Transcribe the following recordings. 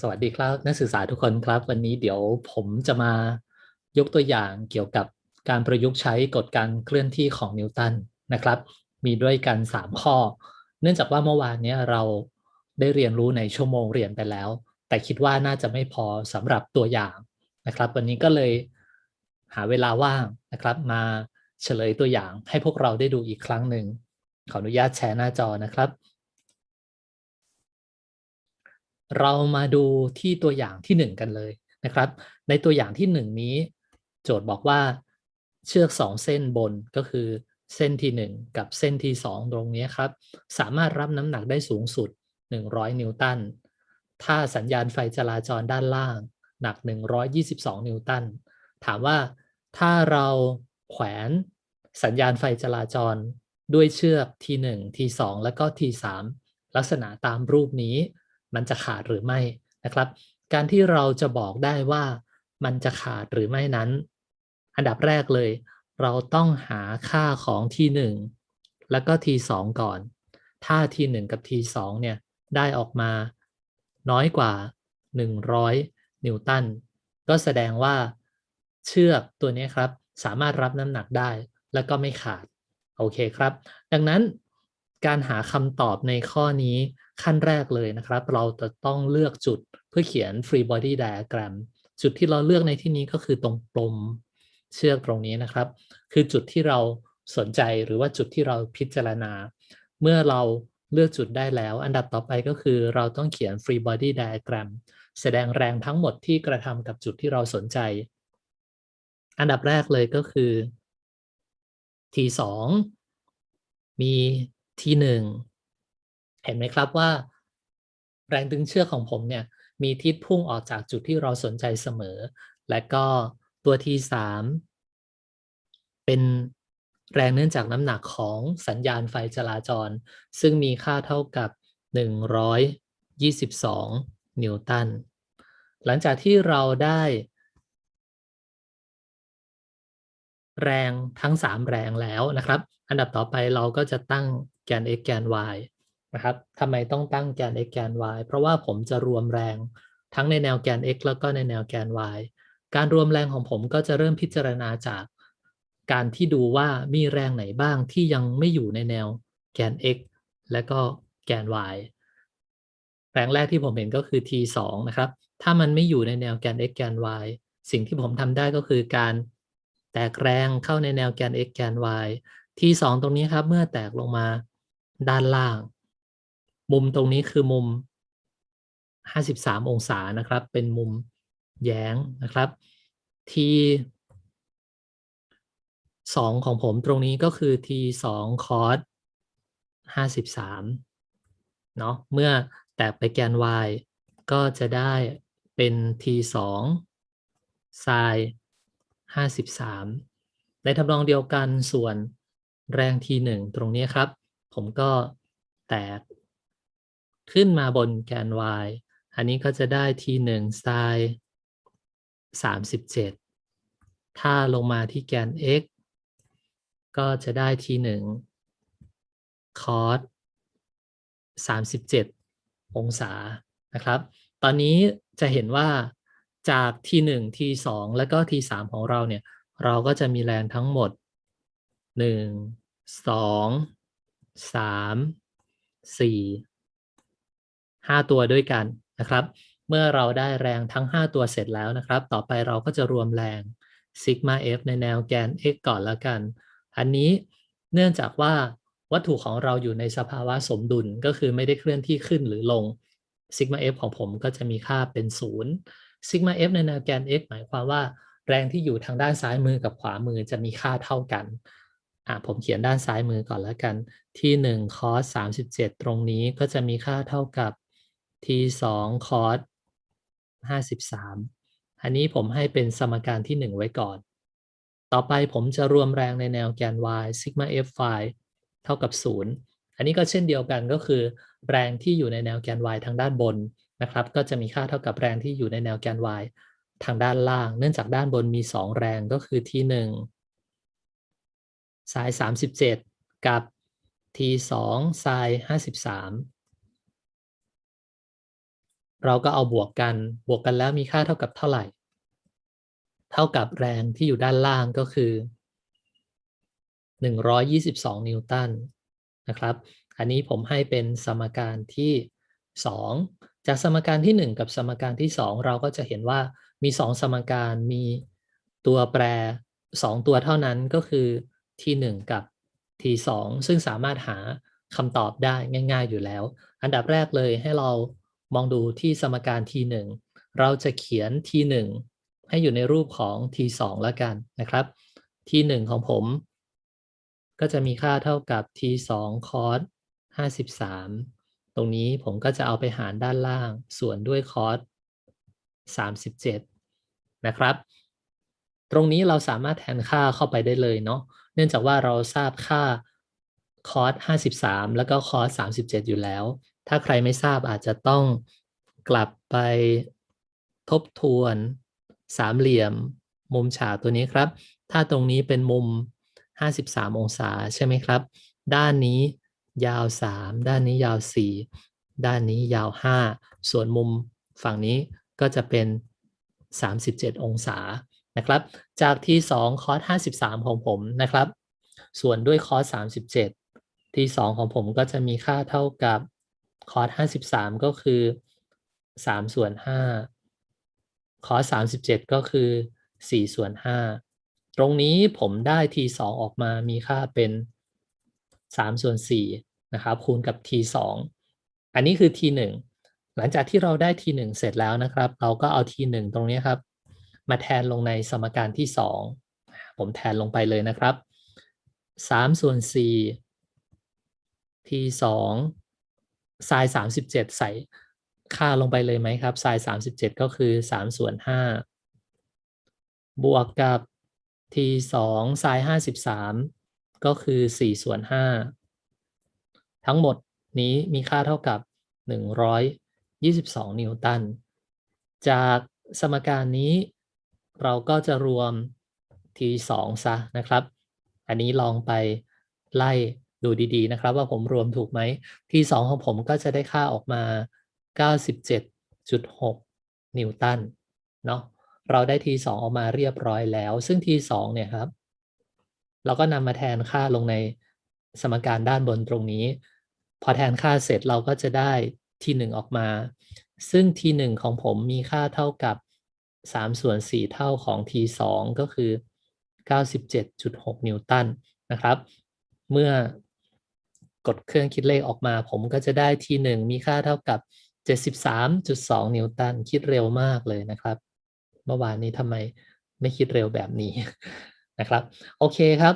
สวัสดีครับ นักศึกษาทุกคนครับ วันนี้เดี๋ยวผมจะมายกตัวอย่างเกี่ยวกับการประยุกต์ใช้กฎการเคลื่อนที่ของนิวตันนะครับ มีด้วยกัน 3 ข้อ เนื่องจากว่าเมื่อวานนี้เราได้เรียนรู้ในชั่วโมงเรียนไปแล้ว แต่คิดว่าน่าจะไม่พอสำหรับตัวอย่างนะครับ วันนี้ก็เลยหาเวลาว่างนะครับ มาเฉลยตัวอย่างให้พวกเราได้ดูอีกครั้งหนึ่งขออนุญาตแชร์หน้าจอนะครับ เรามาดูที่ตัวอย่างที่ 1 กันเลยนะครับ ในตัวอย่างที่ 1 นี้ โจทย์บอกว่าเชือก 2 เส้นบนก็คือเส้นที่ 1 กับเส้นที่ 2 ตรงนี้ครับ สามารถรับน้ำหนักได้สูงสุด 100 นิวตัน ถ้าสัญญาณไฟจราจรด้านล่าง หนัก 122 นิวตัน ถามว่าถ้าเราแขวนสัญญาณไฟจราจรด้วยเชือก T1 T2 แล้วก็ T3 ลักษณะตามรูปนี้ มันจะขาดหรือไม่นะครับ การที่เราจะบอกได้ว่ามันจะขาดหรือไม่นั้น อันดับแรกเลย เราต้องหาค่าของ T1 แล้วก็ T2 ก่อน ถ้า T1 กับ T2 เนี่ยได้ออกมาน้อยกว่า 100 นิวตัน ก็แสดงว่าเชือกตัวนี้ครับ สามารถรับน้ำหนักได้แล้วก็ไม่ขาด โอเคครับ ดังนั้นการหาคำตอบในข้อนี้ ขั้นแรกเลยนะครับ เราจะต้องเลือกจุดเพื่อเขียน free body diagram จุดที่เราเลือกในที่นี้ก็คือตรงปลมเชือกตรงนี้นะครับ คือจุดที่เราสนใจหรือว่าจุดที่เราพิจารณา เมื่อเราเลือกจุดได้แล้ว อันดับต่อไปก็คือเราต้องเขียน free body diagram แสดงแรงทั้งหมดที่กระทำกับจุดที่เราสนใจ อันดับแรกเลยก็คือ T2 มี T1 เห็นไหมครับว่า แรงดึงเชือกของผมเนี่ยมีทิศพุ่งออกจากจุดที่เราสนใจเสมอ และก็ตัว T3 เป็นแรงเนื่องจากน้ำหนักของสัญญาณไฟจราจร ซึ่งมีค่าเท่ากับ 122 นิวตัน หลังจากที่เราได้ แรงทั้ง 3 แรงแล้วนะครับ อันดับต่อไปเราก็จะตั้งแกน x แกน y นะครับทำไมต้องตั้งแกน x แกน y เพราะว่าผมจะรวมแรงทั้งในแนวแกน x แล้วก็ในแนวแกน y การรวมแรงของผมก็จะเริ่มพิจารณาจากการที่ดูว่ามีแรงไหนบ้างที่ยังไม่อยู่ในแนวแกน x และก็แกน y แรงแรกที่ผมเห็นก็คือ t 2นะครับ ถ้ามันไม่อยู่ในแนวแกน x แกน y สิ่งที่ผมทำได้ก็คือการแตกแรงเข้าในแนวแกน x แกน y t 2ตรงนี้ครับ เมื่อแตกลงมาด้านล่าง มุมตรงนี้คือมุม 53 องศานะครับ เป็นมุมแย้งนะครับ t 2ของผมตรงนี้ก็คือ t 2 cos 53เนาะเมื่อแตกไปแกน y ก็จะได้เป็น t 2 sin 53ในทำนองเดียวกันส่วนแรง t 1ตรงนี้ครับ ผมก็แตก ขึ้นมาบนแกน y อันนี้ก็จะได้ t 1 sin 37 ถ้าลงมาที่แกน x ก็จะได้ t 1 cos 37 องศานะครับ ตอนนี้จะเห็นว่าจาก t 1 t 2แล้วก็ t 3ของเราเนี่ย เราก็จะมีแรงทั้งหมด 1 2 3 4 5 ตัวด้วยกันนะครับ เมื่อเราได้แรงทั้ง 5 ตัวเสร็จแล้วนะครับ ต่อไปเราก็จะรวมแรงซิกมา f ในแนวแกน x ก่อนแล้วกัน อันนี้เนื่องจากว่าวัตถุของเราอยู่ในสภาวะสมดุลก็คือไม่ได้เคลื่อนที่ขึ้นหรือลงซิกมา f ของผมก็จะมีค่าเป็น0ซิกมา f ในแนวแกน x หมายความว่า แรงที่อยู่ทางด้านซ้ายมือกับขวามือจะมีค่าเท่ากันอ่าผมเขียนด้านซ้ายมือก่อนแล้วกัน ที่1 cos 37 ตรงนี้ก็จะมีค่าเท่ากับ t 2 cos 53อันนี้ผมให้เป็นสมการที่1ไว้ก่อน ต่อไปผมจะรวมแรงในแนวแกน y sigma f phi เท่ากับ0อันนี้ก็เช่นเดียวกันก็คือ แรงที่อยู่ในแนวแกน y ทางด้านบนนะครับ ก็จะมีค่าเท่ากับแรงที่อยู่ในแนวแกน y ทางด้านล่าง เนื่องจากด้านบนมี 2 แรงก็คือ t 1 sin 37 กับ t 2 sin 53 เราก็เอาบวกกัน บวกกันแล้วมีค่าเท่ากับเท่าไหร่ เท่ากับแรงที่อยู่ด้านล่างก็คือ 122 นิวตันนะครับ อันนี้ผมให้เป็นสมการที่ 2 จากสมการที่ 1 กับสมการที่ 2 เราก็จะเห็นว่ามี 2 สมการมีตัวแปร 2 ตัวเท่านั้นก็คือ t1 กับ t2 ซึ่งสามารถหาคำตอบได้ง่าย ๆ อยู่แล้ว อันดับแรกเลยให้เรา มองดูที่สมการ t1 เราจะเขียน t1 ให้อยู่ในรูปของ t2 แล้วกันนะครับ t1 ของผม ก็จะมีค่าเท่ากับ t2 cos 53 ตรงนี้ผมก็จะเอาไปหารด้านล่าง ส่วนด้วย cos 37 นะครับ ตรงนี้เราสามารถแทนค่าเข้าไปได้เลยเนาะ เนื่องจากว่าเราทราบค่า cos 53 แล้วก็ cos 37 อยู่แล้ว ถ้าใครไม่ทราบอาจจะต้องกลับไปทบทวนสามเหลี่ยม มุมฉากตัวนี้ครับ ถ้าตรงนี้เป็นมุม 53 องศาใช่ไหมครับ ด้านนี้ยาว 3 ด้านนี้ยาว 4 ด้านนี้ยาว 5 ส่วนมุมฝั่งนี้ก็จะเป็น 37 องศานะครับ จากที่2คอส53 ของผมนะครับ ส่วนด้วยคอส37 ที่ 2 ของผมก็จะมีค่าเท่ากับ คอส53ก็คือ3ส่วน5คอส37ก็คือ4ส่วน5ตรงนี้ผมได้ t 2องออกมามีค่าเป็น3ส่วน4นะครับคูณกับ t 2อันนี้คือ t 1หนึ่งหลังจากที่เราได้ t 1เสร็จแล้วนะครับ เราก็เอา t 1ตรงนี้ครับ มาแทนลงในสมการที่2ผมแทนลงไปเลยนะครับ3ส่วนสี่ทีสอง 4 t 2 sin 37ใส่ค่าลงไปเลยไหมครับ sin 37ก็คือ3ส่วน5บวกกับ t 2 sin 53ก็คือ4ส่วน5ทั้งหมดนี้มีค่าเท่ากับ122นิวตัน จากสมการนี้เราก็จะรวม t 2ซะนะครับ อันนี้ลองไปไล่ ดูดีๆนะครับ ว่าผมรวมถูกไหม t 2ของผมก็จะได้ค่าออกมา 97.6 นิวตันเนาะเราได้ t 2ออกมาเรียบร้อยแล้ว ซึ่ง t 2เนี่ยครับ เราก็นำมาแทนค่าลงในสมการด้านบนตรงนี้ พอแทนค่าเสร็จเราก็จะได้ t 1ออกมา ซึ่ง t 1ของผมมีค่าเท่ากับ 3 ส่วน 4 เท่าของ t 2 ก็คือ 97.6 นิวตันนะครับ เมื่อ กดเครื่องคิดเลขออกมา ผมก็จะได้ t 1มีค่าเท่ากับ 73.2 นิวตัน คิดเร็วมากเลยนะครับ เมื่อวานนี้ทำไมไม่คิดเร็วแบบนี้นะครับ โอเคครับ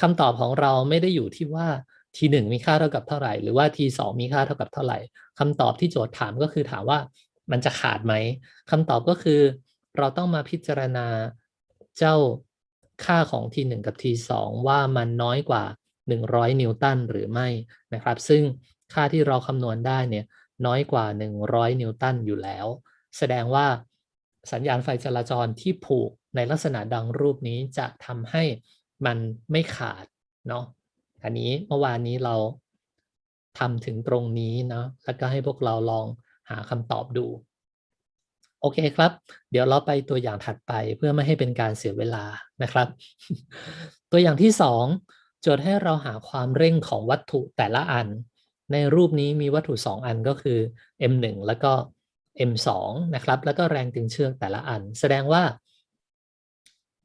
คำตอบของเราไม่ได้อยู่ที่ว่า t 1มีค่าเท่ากับเท่าไหร่ หรือว่า t 2มีค่าเท่ากับเท่าไหร่คำตอบที่โจทย์ถามก็คือถามว่ามันจะขาดไหมคำตอบก็คือ เราต้องมาพิจารณาเจ้าค่าของ t 1กับ t 2ว่ามันน้อยกว่า 100 นิวตันหรือไม่นะครับ ซึ่งค่าที่เราคำนวณได้เนี่ยน้อยกว่า 100 นิวตันอยู่แล้ว แสดงว่าสัญญาณไฟจราจรที่ผูกในลักษณะดังรูปนี้จะทำให้มันไม่ขาดเนาะอันนี้เมื่อวานนี้เราทำถึงตรงนี้เนาะแล้วก็ให้พวกเราลองหาคำตอบดู โอเคครับ เดี๋ยวเราไปตัวอย่างถัดไปเพื่อไม่ให้เป็นการเสียเวลานะครับ ตัวอย่างที่2โจทย์ให้เราหาความเร่งของวัตถุแต่ละอัน ในรูปนี้มีวัตถุ 2 อันก็คือ m1 แล้วก็ m2 นะครับ แล้วก็แรงตึงเชือกแต่ละอัน แสดงว่า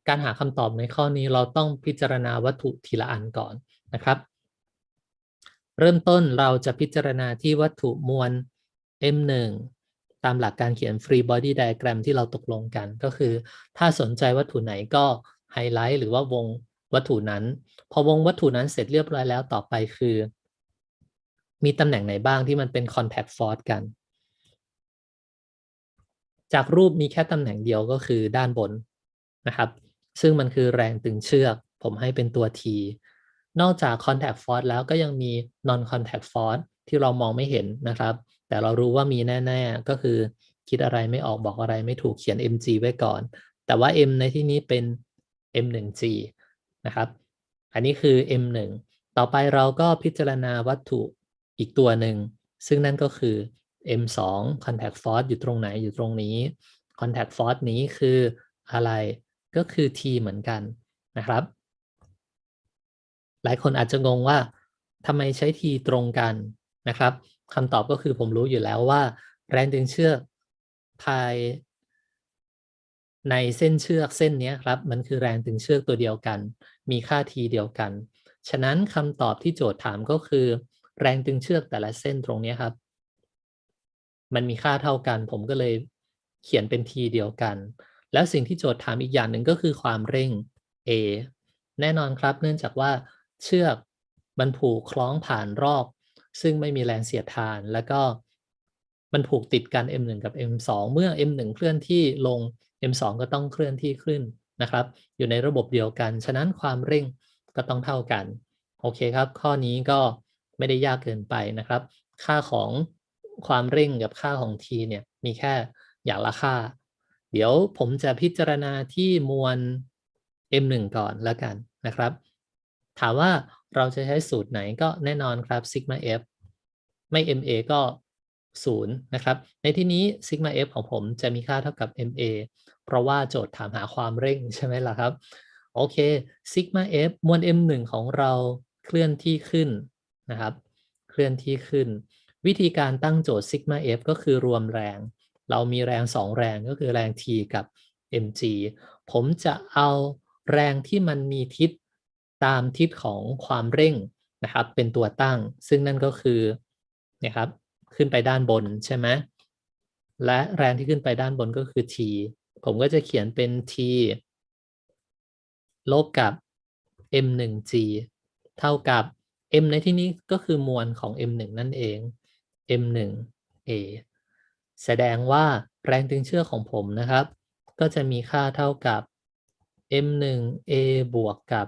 การหาคำตอบในข้อนี้เราต้องพิจารณาวัตถุทีละอันก่อนนะครับ เริ่มต้นเราจะพิจารณาที่วัตถุมวล m1 ตามหลักการเขียน free body diagram ที่เราตกลงกันก็คือ ถ้าสนใจวัตถุไหนก็ไฮไลท์หรือว่าวง วัตถุนั้น พอวงวัตถุนั้นเสร็จเรียบร้อยแล้วต่อไปคือ มีตำแหน่งไหนบ้างที่มันเป็น contact force กัน จากรูปมีแค่ตำแหน่งเดียวก็คือด้านบนนะครับ ซึ่งมันคือแรงตึงเชือก ผมให้เป็นตัว T นอกจาก contact force แล้วก็ยังมี non contact force ที่เรามองไม่เห็นนะครับ แต่เรารู้ว่ามีแน่ๆก็คือคิดอะไรไม่ออกบอกอะไรไม่ถูกเขียน mg ไว้ก่อน แต่ว่า m ในที่นี้เป็น m1g นะครับ อันนี้คือ m1 ต่อไปเราก็พิจารณาวัตถุอีกตัวหนึ่ง ซึ่งนั่นก็คือ m 2 contact force อยู่ตรงไหนอยู่ตรงนี้ contact force นี้คืออะไรก็คือ t เหมือนกันนะครับ หลายคนอาจจะงงว่าทำไมใช้ t ตรงกันนะครับคำตอบก็คือผมรู้อยู่แล้วว่า แรงดึงเชือกภายในเส้นเชือกเส้นนี้ครับ มันคือแรงดึงเชือกตัวเดียวกัน มีค่า t เดียวกัน ฉะนั้นคำตอบที่โจทย์ถามก็คือ แรงดึงเชือกแต่ละเส้นตรงนี้ครับ มันมีค่าเท่ากัน ผมก็เลยเขียนเป็น t เดียวกัน แล้วสิ่งที่โจทย์ถามอีกอย่างหนึ่งก็คือความเร่ง a แน่นอนครับ เนื่องจากว่าเชือกมันผูกคล้องผ่านรอบ ซึ่งไม่มีแรงเสียดทาน แล้วก็มันผูกติดกัน m1 กับ m2 เมื่อ m1 เคลื่อนที่ลง m2 ก็ต้องเคลื่อนที่ขึ้น นะครับ อยู่ในระบบเดียวกัน ฉะนั้นความเร่งก็ต้องเท่ากัน โอเคครับ ข้อนี้ก็ไม่ได้ยากเกินไปนะครับ ค่าของความเร่งกับค่าของ t เนี่ยมีแค่อย่างละค่า เดี๋ยวผมจะพิจารณาที่มวล m1 ก่อนแล้วกันนะครับ ถามว่าเราจะใช้สูตรไหนก็แน่นอนครับ sigma f ไม่ ma ก็ 0นะครับ ในที่นี้ sigma f ของผมจะมีค่าเท่ากับ ma เพราะว่าโจทย์ถามหาความเร่งใช่ไหมล่ะครับ โอเค sigma f มวล m1 ของเราเคลื่อนที่ขึ้นนะครับ เคลื่อนที่ขึ้น วิธีการตั้งโจทย์ sigma f ก็คือรวมแรง เรามีแรง 2 แรงก็คือแรง t กับ mg ผมจะเอาแรงที่มันมีทิศตามทิศของความเร่งนะครับ เป็นตัวตั้ง ซึ่งนั่นก็คือนะครับ ขึ้นไปด้านบนใช่ไหมและแรงที่ขึ้นไปด้านบนก็คือ t ผมก็จะเขียนเป็น t ลบกับ m1g เท่ากับ m ในที่นี้ก็คือมวลของ m1 นั่นเอง m1a แสดงว่าแรงดึงเชือกของผมนะครับ ก็จะมีค่าเท่ากับ m1a บวกกับ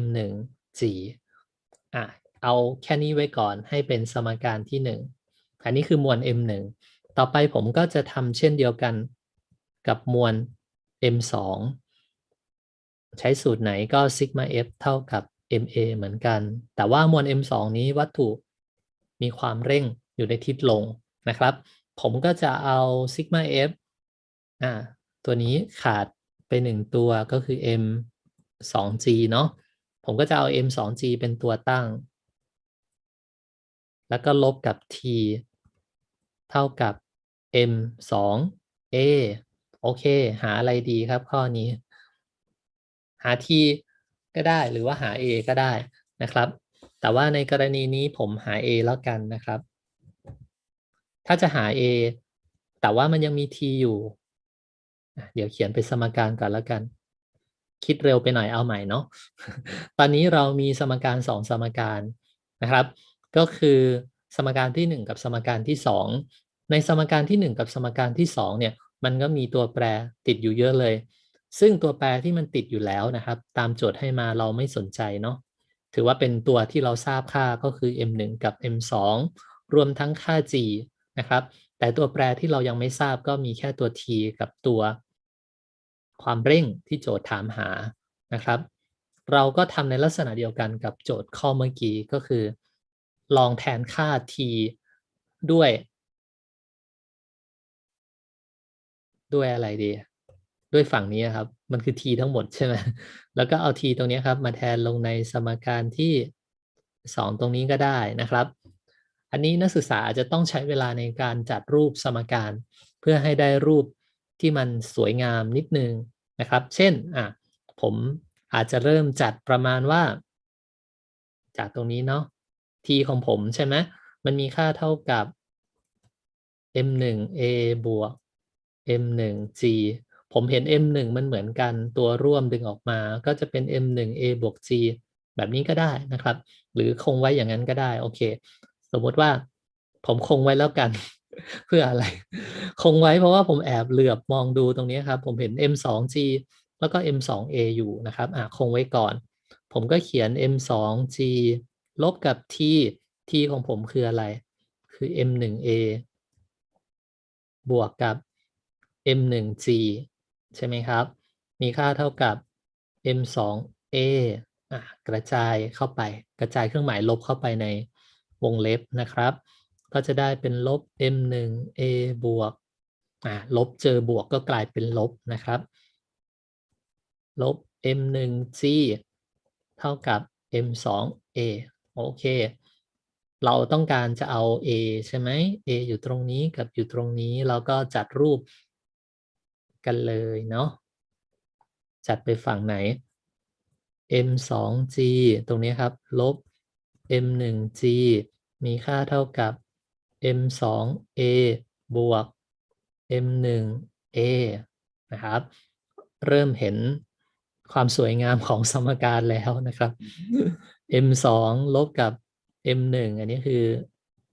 m1g อะ เอาแค่นี้ไว้ก่อนให้เป็นสมการที่ 1 อันนี้คือมวล m1 ต่อไปผมก็จะทำเช่นเดียวกันกับมวล m2 ใช้สูตรไหนก็ sigma f เท่ากับ ma เหมือนกัน แต่ว่ามวล m2 นี้วัตถุมีความเร่งอยู่ในทิศลงนะครับ ผมก็จะเอา sigma f อ่าตัวนี้ขาดไปหนึ่งตัวก็คือ m 2g เนาะผมก็จะเอา m 2g เป็นตัวตั้ง แล้วก็ลบกับ t เท่ากับ m 2 a โอเค หาอะไรดีครับข้อนี้ หา t ก็ได้หรือว่าหา a ก็ได้นะครับ แต่ว่าในกรณีนี้ผมหา a แล้วกันนะครับ ถ้าจะหา a แต่ว่ามันยังมี t อยู่ เดี๋ยวเขียนเป็นสมการก่อนแล้วกัน คิดเร็วไปหน่อยเอาใหม่เนาะ ตอนนี้เรามีสมการ2สมการนะครับ ก็คือสมการที่ 1 กับสมการที่ 2 ในสมการที่ 1 กับสมการที่2เนี่ยมันก็มีตัวแปรติดอยู่เยอะเลย ซึ่งตัวแปรที่มันติดอยู่แล้วนะครับ ตามโจทย์ให้มาเราไม่สนใจเนาะถือว่าเป็นตัวที่เราทราบค่าก็คือ m1 กับ m2 รวมทั้งค่า g นะครับ แต่ตัวแปรที่เรายังไม่ทราบก็มีแค่ตัว t กับตัว ความเร่งที่โจทย์ถามหานะครับ เราก็ทำในลักษณะเดียวกันกับโจทย์ข้อเมื่อกี้ก็คือ ลองแทนค่า t ด้วย ด้วยอะไรดี ด้วยฝั่งนี้ครับ มันคือ t ทั้งหมดใช่ไหมแล้วก็เอา t ตรงนี้ครับ มาแทนลงในสมการที่ 2 ตรงนี้ก็ได้นะครับ อันนี้นักศึกษาอาจจะต้องใช้เวลาในการจัดรูปสมการ เพื่อให้ได้รูปที่มันสวยงามนิดนึงนะครับ เช่นอะผมอาจจะเริ่มจัดประมาณว่า จากตรงนี้เนาะ t ของผมใช่ไหมมันมีค่าเท่ากับ m1a บวก m1g ผมเห็น m1 มันเหมือนกันตัวร่วมดึงออกมาก็จะเป็น m1a บวก g แบบนี้ก็ได้นะครับ หรือคงไว้อย่างนั้นก็ได้โอเค สมมติว่าผมคงไว้แล้วกัน เพื่ออะไร คงไว้เพราะว่าผมแอบเหลือบมองดูตรงนี้ครับ ผมเห็น m2g แล้วก็ m2a อยู่นะครับอะคงไว้ก่อน ผมก็เขียน m2g ลบกับ t t ของผมคืออะไร คือ m1a บวกกับ m1g ใช่ไหมครับ มีค่าเท่ากับ m2a อะกระจายเข้าไป กระจายเครื่องหมายลบเข้าไปในวงเล็บนะครับ ก็จะได้เป็นลบ m 1 a บวกอ่าลบเจอบวกก็กลายเป็นลบนะครับ ลบ m 1 g เท่ากับ m 2 a โอเค เราต้องการจะเอา a ใช่ไหม a อยู่ตรงนี้กับอยู่ตรงนี้เราก็จัดรูปกันเลยเนาะจัดไปฝั่งไหน m 2 g ตรงนี้ครับ ลบ m 1 g มีค่าเท่ากับ m 2 a บวก m 1 a นะครับ เริ่มเห็นความสวยงามของสมการแล้วนะครับ m 2ลบกับ m 1อันนี้คือ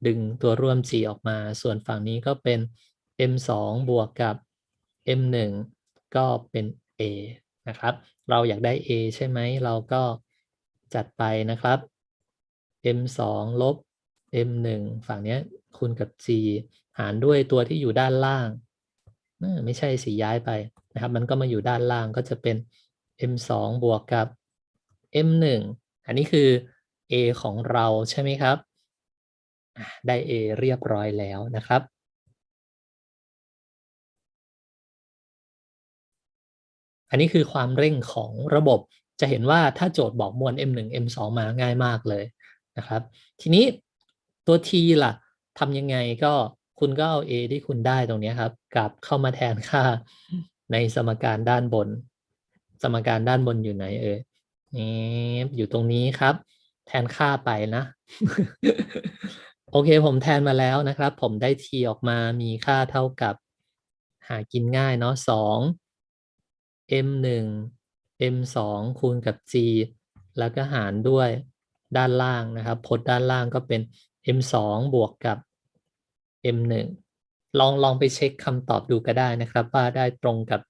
ดึงตัวร่วม g ออกมา ส่วนฝั่งนี้ก็เป็น m 2บวกกับ m 1ก็เป็น a นะครับ เราอยากได้ a ใช่ไหม เราก็จัดไปนะครับ m 2ลบ m 1ฝั่งนี้คูณกับ g หารด้วยตัวที่อยู่ด้านล่าง ไม่ใช่สีย้ายไปนะครับ มันก็มาอยู่ด้านล่างก็จะเป็น m 2บวกกับ m 1 อันนี้คือ a ของเราใช่ไหมครับ ได้ a เรียบร้อยแล้วนะครับ อันนี้คือความเร่งของระบบจะเห็นว่าถ้าโจทย์บอกมวล m 1 m 2 มาง่ายมากเลยนะครับ ทีนี้ตัว t ล่ะทำยังไงก็คุณก็เอา a ที่คุณได้ตรงนี้ครับกลับเข้ามาแทนค่าในสมการด้านบน สมการด้านบนอยู่ไหนเอ่ย นี่อยู่ตรงนี้ครับ แทนค่าไปนะ โอเคผมแทนมาแล้วนะครับ ผมได้ t ออกมามีค่าเท่ากับหากินง่ายเนาะสอง m 1 m 2คูณกับ g แล้วก็หารด้วยด้านล่างนะครับพจน์ด้านล่างก็เป็น m 2บวกกับ m 1ลองลองไปเช็คคำตอบดูก็ได้นะครับ ว่าได้ตรงกับ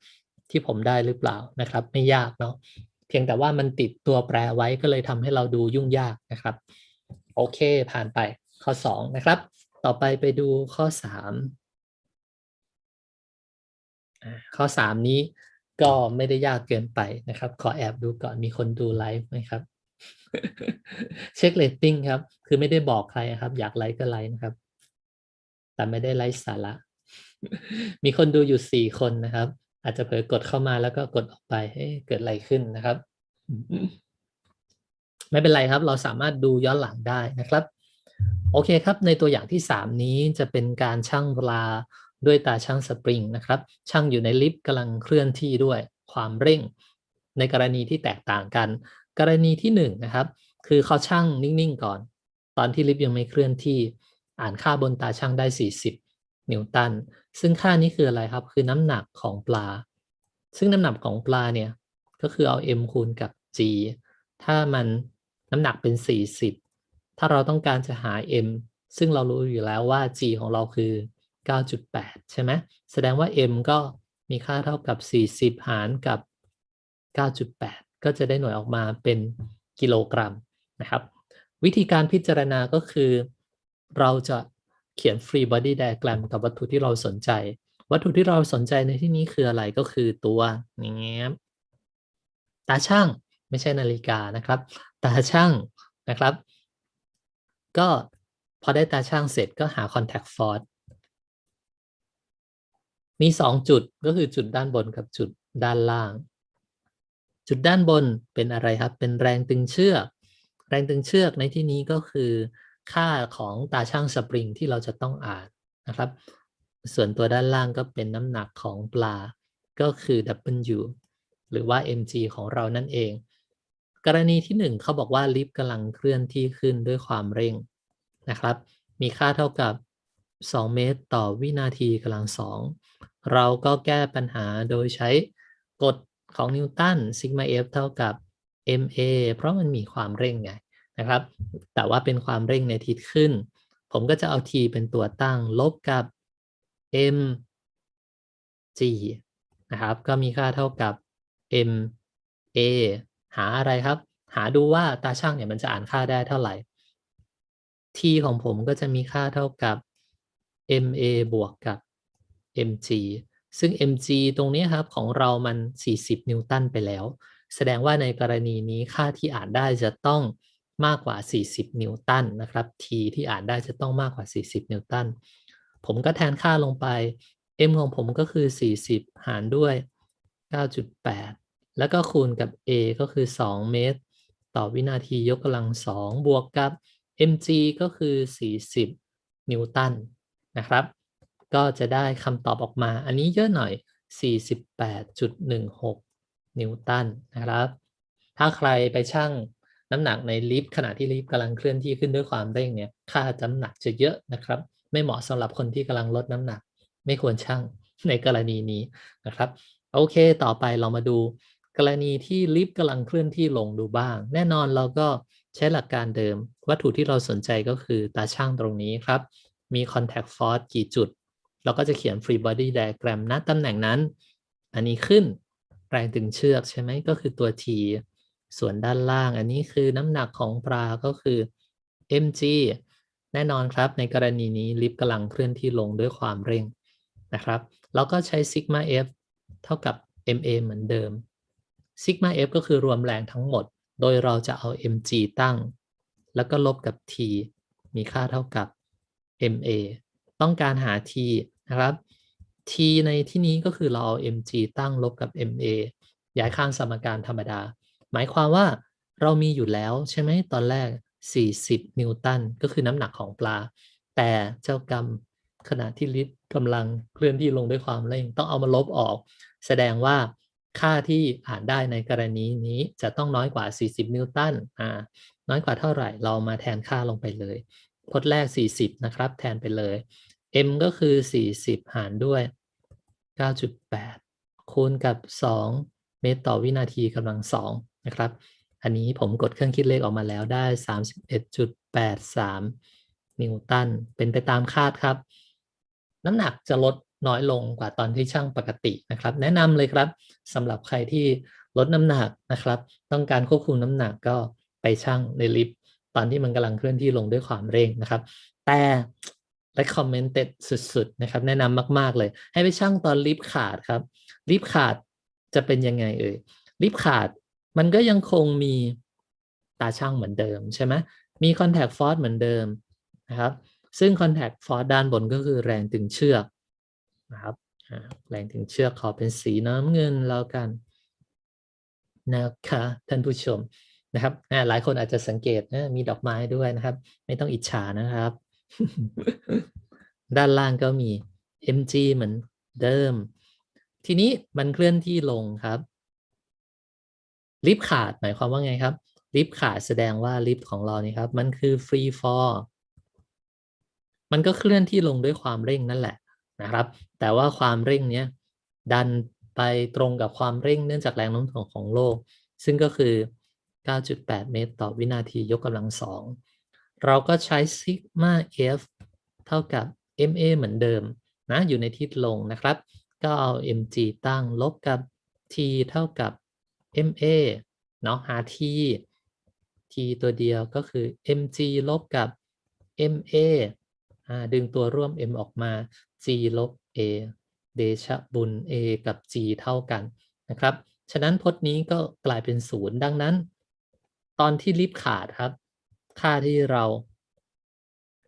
ที่ผมได้หรือเปล่านะครับ ไม่ยากเนาะ เพียงแต่ว่ามันติดตัวแปรไว้ก็เลยทำให้เราดูยุ่งยากนะครับ โอเค ผ่านไปข้อ 2 นะครับ ต่อไปไปดูข้อ 3 ข้อ 3 นี้ก็ไม่ได้ยากเกินไปนะครับ ขอแอบดูก่อนมีคนดูไลฟ์ไหมครับ เช็คเลตติ้งครับ คือไม่ได้บอกใครครับ อยากไลค์ก็ไลค์นะครับ แต่ไม่ได้ไลฟ์สาระ มีคนดูอยู่สี่คนนะครับ อาจจะเผลอกดเข้ามาแล้วก็กดออกไปเฮ้เกิดอะไรขึ้นนะครับ ไม่เป็นไรครับ เราสามารถดูย้อนหลังได้นะครับ โอเคครับ ในตัวอย่างที่ 3 นี้จะเป็นการชั่งเวลาด้วยตาช่างสปริงนะครับ ช่างอยู่ในลิฟต์กำลังเคลื่อนที่ด้วยความเร่ง ในกรณีที่แตกต่างกัน กรณีที่1นนะครับ คือเขาช่างนิ่งๆก่อน ตอนที่ลิฟต์ยังไม่เคลื่อนที่ อ่านค่าบนตาช่างได้ 40 นิวตัน ซึ่งค่านี้คืออะไรครับ คือน้ำหนักของปลา ซึ่งน้ำหนักของปลาเนี่ยก็คือเอา m คูณกับ g ถ้ามันน้ำหนักเป็น 40 ถ้าเราต้องการจะหา m ซึ่งเรารู้อยู่แล้วว่า g ของเราคือ 9.8 ใช่ไหมแสดงว่า m ก็มีค่าเท่ากับ 40 หารกับ 9.8 ก็จะได้หน่วยออกมาเป็นกิโลกรัมนะครับ วิธีการพิจารณาก็คือ เราจะ เขียน free body diagram กับวัตถุที่เราสนใจ วัตถุที่เราสนใจในที่นี้คืออะไรก็คือตัวนี้ตาช่างไม่ใช่นาฬิกานะครับ ตาช่างนะครับ ก็พอได้ตาช่างเสร็จก็หา contact force มี 2 จุดก็คือจุดด้านบนกับจุดด้านล่าง จุดด้านบนเป็นอะไรครับ เป็นแรงตึงเชือก แรงตึงเชือกในที่นี้ก็คือ ค่าของตาช่างสปริงที่เราจะต้องอ่านนะครับ ส่วนตัวด้านล่างก็เป็นน้ำหนักของปลา ก็คือ W หรือว่า mg ของเรานั่นเอง กรณีที่ 1เขาบอกว่าลิฟต์กำลังเคลื่อนที่ขึ้นด้วยความเร่งนะครับ มีค่าเท่ากับ 2 เมตรต่อวินาทีกำลังสองเราก็แก้ปัญหาโดยใช้กฎของนิวตันซิกมา F เท่ากับ ma เพราะมันมีความเร่งไง นะครับ แต่ว่าเป็นความเร่งในทิศขึ้น ผมก็จะเอา t เป็นตัวตั้ง ลบกับ m g นะครับ ก็มีค่าเท่ากับ m a หาอะไรครับ หาดูว่าตาช่างเนี่ยมันจะอ่านค่าได้เท่าไหร่ t ของผมก็จะมีค่าเท่ากับ ma บวกกับ mg ซึ่ง mg ตรงนี้ครับของเรามัน 40 นิวตันไปแล้ว แสดงว่าในกรณีนี้ค่าที่อ่านได้จะต้อง มากกว่า 40 นิวตันนะครับ t ที่อ่านได้จะต้องมากกว่า 40 นิวตัน ผมก็แทนค่าลงไป m ของผมก็คือ 40 หารด้วย 9.8 แล้วก็คูณกับ a ก็คือ 2 เมตร ต่อวินาทียกกำลัง 2 บวกกับ mg ก็คือ 40 นิวตันนะครับ ก็จะได้คำตอบออกมา อันนี้เยอะหน่อย 48.16 นิวตันนะครับ ถ้าใครไปชั่ง น้ำหนักในลิฟต์ขณะที่ลิฟต์กำลังเคลื่อนที่ขึ้นด้วยความเร่งเนี่ยค่าน้ำหนักจะเยอะนะครับ ไม่เหมาะสำหรับคนที่กำลังลดน้ำหนัก ไม่ควรชั่งในกรณีนี้นะครับ โอเค ต่อไปเรามาดู กรณีที่ลิฟต์กำลังเคลื่อนที่ลงดูบ้าง แน่นอนเราก็ใช้หลักการเดิม วัตถุที่เราสนใจก็คือตาช่างตรงนี้ครับ มี contact force กี่จุด เราก็จะเขียน free body diagram ณตำแหน่งนั้น อันนี้ขึ้นแรงตึงเชือกใช่ไหมก็คือตัว T ส่วนด้านล่างอันนี้คือน้ำหนักของปลาก็คือ mg แน่นอนครับในกรณีนี้ลิฟต์กำลังเคลื่อนที่ลงด้วยความเร่งนะครับเราก็ใช้ sigma f เท่ากับ ma เหมือนเดิม sigma f ก็คือรวมแรงทั้งหมด โดยเราจะเอา mg ตั้ง แล้วก็ลบกับ t มีค่าเท่ากับ ma ต้องการหา t นะครับ t ในที่นี้ก็คือเราเอา mg ตั้งลบกับ ma ย้ายข้างสมการธรรมดา หมายความว่าเรามีอยู่แล้วใช่ไหมตอนแรก 40 นิวตันก็คือน้ำหนักของปลา แต่เจ้ากรรมขณะที่ลิฟต์กำลังเคลื่อนที่ลงด้วยความเร่ง ต้องเอามาลบออก แสดงว่าค่าที่อ่านได้ในกรณีนี้จะต้องน้อยกว่า 40 นิวตันอ่าน้อยกว่าเท่าไหร่เรามาแทนค่าลงไปเลยพจน์แรก 40 นะครับ แทนไปเลย m ก็คือ 40 หารด้วย 9.8 คูณกับ 2 เมตรต่อวินาทีกำลัง2 นะครับ อันนี้ผมกดเครื่องคิดเลขออกมาแล้วได้ 31.83 นิวตัน เป็นไปตามคาดครับ น้ำหนักจะลดน้อยลงกว่าตอนที่ช่างปกตินะครับ แนะนำเลยครับสำหรับใครที่ลดน้ำหนักนะครับ ต้องการควบคุมน้ำหนักก็ไปช่างในลิฟต์ตอนที่มันกำลังเคลื่อนที่ลงด้วยความเร่งนะครับ แต่ recommended สุดๆนะครับ แนะนำมาก ๆ เลย ให้ไปช่างตอนลิฟต์ขาดครับ ลิฟต์ขาดจะเป็นยังไงเอ่ยลิฟต์ขาด มันก็ยังคงมีตาช่างเหมือนเดิมใช่ไหมมี contact force เหมือนเดิมนะครับ ซึ่ง contact force ด้านบนก็คือแรงตึงเชือกนะครับแรงตึงเชือกขอเป็นสีน้ำเงินแล้วกันนะคะท่านผู้ชมนะครับหลายคนอาจจะสังเกตนะมีดอกไม้ด้วยนะครับ ไม่ต้องอิจฉานะครับ ด้านล่างก็มี mg เหมือนเดิม ทีนี้มันเคลื่อนที่ลงครับ ลิฟต์ขาดหมายความว่าไงครับ ลิฟต์ขาดแสดงว่าลิฟต์ของเรานี่ครับ มันคือ free fall มันก็เคลื่อนที่ลงด้วยความเร่งนั่นแหละนะครับ แต่ว่าความเร่งเนี้ยดันไปตรงกับความเร่งเนื่องจากแรงโน้มถ่วงของโลก ซึ่งก็คือ 9.8 เมตรต่อวินาทียกกำลังสองเราก็ใช้ซิกมา f เท่ากับ ma เหมือนเดิมนะอยู่ในทิศลงนะครับ ก็เอา mg ตั้งลบกับ t เท่ากับ ma เนาะหา t t ตัวเดียวก็คือ mg ลบกับ ma ดึงตัวร่วม m ออกมา g ลบ a เดชะบุญ a กับ g เท่ากันนะครับ ฉะนั้นพจน์นี้ก็กลายเป็นศูนย์ดังนั้น ตอนที่ลิฟขาดครับ ค่าที่เรา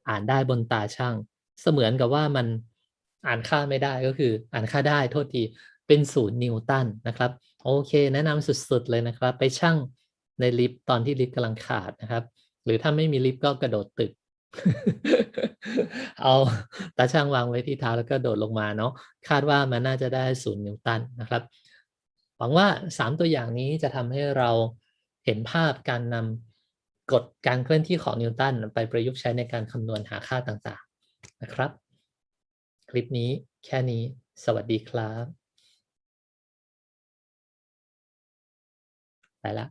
อ่านได้บนตาช่าง เสมือนกับว่ามันอ่านค่าไม่ได้ก็คืออ่านค่าได้โทษที เป็นศูนย์นิวตันนะครับ โอเค แนะนำสุดๆเลยนะครับ ไปช่างในลิฟต์ตอนที่ลิฟต์กำลังขาดนะครับ หรือถ้าไม่มีลิฟต์ก็กระโดดตึก เอาตาช่างวางไว้ที่เท้าแล้วก็โดดลงมาเนาะคาดว่ามันน่าจะได้ศูนย์นิวตันนะครับ หวังว่า 3 ตัวอย่างนี้จะทำให้เราเห็นภาพการนำกฎการเคลื่อนที่ของนิวตันไปประยุกต์ใช้ในการคำนวณหาค่าต่างๆนะครับ คลิปนี้แค่นี้ สวัสดีครับ ไปละ